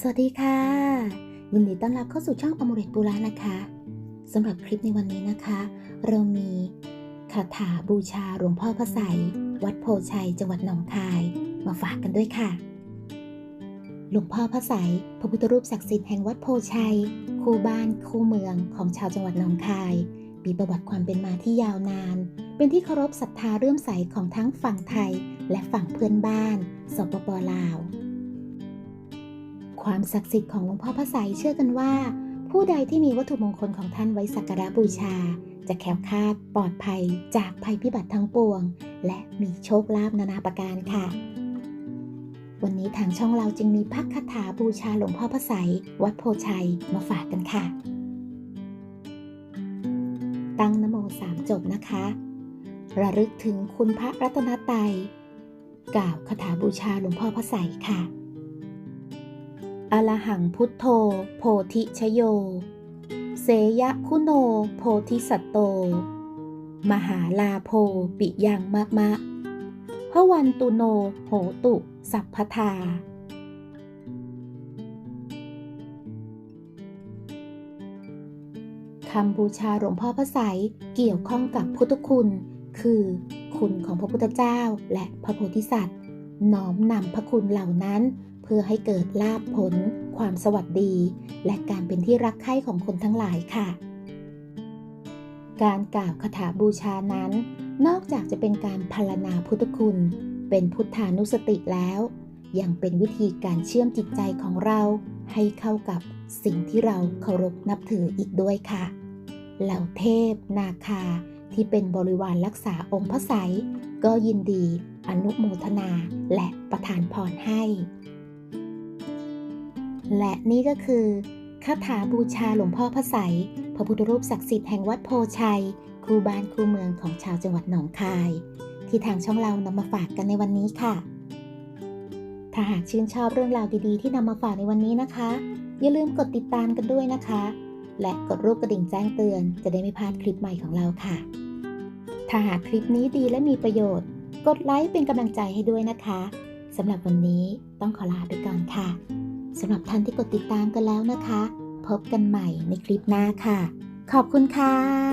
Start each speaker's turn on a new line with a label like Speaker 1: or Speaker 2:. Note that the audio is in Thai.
Speaker 1: สวัสดีค่ะ ยินดีต้อนรับเข้าสู่ช่องอมริตบุระนะคะสำหรับคลิปในวันนี้นะคะ เรามีคาถาบูชาหลวงพ่อพระไสยวัดโพชัย จังหวัดหนองคาย มาฝากกันด้วยค่ะ หลวงพ่อพระไสยพระพุทธรูปศักดิ์สิทธิ์แห่งวัดโพชัย คู่บ้านคู่เมืองของชาวจังหวัดหนองคาย มีประวัติความเป็นมาที่ยาวนาน เป็นที่เคารพศรัทธาเรื่อมใสของทั้งฝั่งไทย และฝั่งเพื่อนบ้านสปปลาว ความศักดิ์สิทธิ์ของหลวงพ่อพระไสยเชื่อกันว่า ผู้ใดที่มีวัตถุมงคลของท่านไว้สักการะบูชา จะแคล้วคลาดปลอดภัยจากภัยพิบัติทั้งปวง และมีโชคลาภนานาประการค่ะ วันนี้ทางช่องเราจึงมีพักคาถาบูชาหลวงพ่อพระไสยวัดโพชัยมาฝากกันค่ะ ตั้งนโมสามจบนะคะ ระลึกถึงคุณพระรัตนตรัยกล่าวคาถาบูชาหลวงพ่อพระไสยค่ะ อรหังพุทโธ โพธิชโย เสยะคุโน โพธิสัตโต มหาลาโพปิยังมะมะพระวันตุโนโหตุ สัพพทา คำบูชาหลวงพ่อพระไสยเกี่ยวข้องกับพุทธคุณ คือ คุณของพระพุทธเจ้าและพระโพธิสัตว์ น้อมนำพระคุณเหล่านั้น เพื่อให้เกิดลาภผล ความสวัสดี และการเป็นที่รักใคร่ของคนทั้งหลายค่ะ การกล่าวคาถาบูชานั้น นอกจากจะเป็นการพรรณนาพุทธคุณ เป็นพุทธานุสติแล้ว ยังเป็นวิธีการเชื่อมจิตใจของเราให้เข้ากับสิ่งที่เราเคารพนับถืออีกด้วยค่ะ เหล่าเทพ นาคา ที่เป็นบริวารรักษาองค์พระไสยก็ยินดีอนุโมทนาและประทานพรให้ และนี่ก็คือคาถาบูชาหลวงพ่อพระไสยพระพุทธรูปศักดิ์สิทธิ์แห่งวัดโพชัย ครูบ้านครูเมืองของชาวจังหวัดหนองคาย ที่ทางช่องเรานำมาฝากกันในวันนี้ค่ะ ถ้าหากชื่นชอบเรื่องราวดีๆ ที่นำมาฝากในวันนี้นะคะ อย่าลืมกดติดตามกันด้วยนะคะ และกดรูปกระดิ่งแจ้งเตือน จะได้ไม่พลาดคลิปใหม่ของเราค่ะ ถ้าหากคลิปนี้ดีและมีประโยชน์ กดไลค์เป็นกำลังใจให้ด้วยนะคะสำหรับวันนี้ต้องขอลาไปก่อนค่ะ สำหรับท่านที่กดติดตามกันแล้วนะคะ พบกันใหม่ในคลิปหน้าค่ะ ขอบคุณค่ะ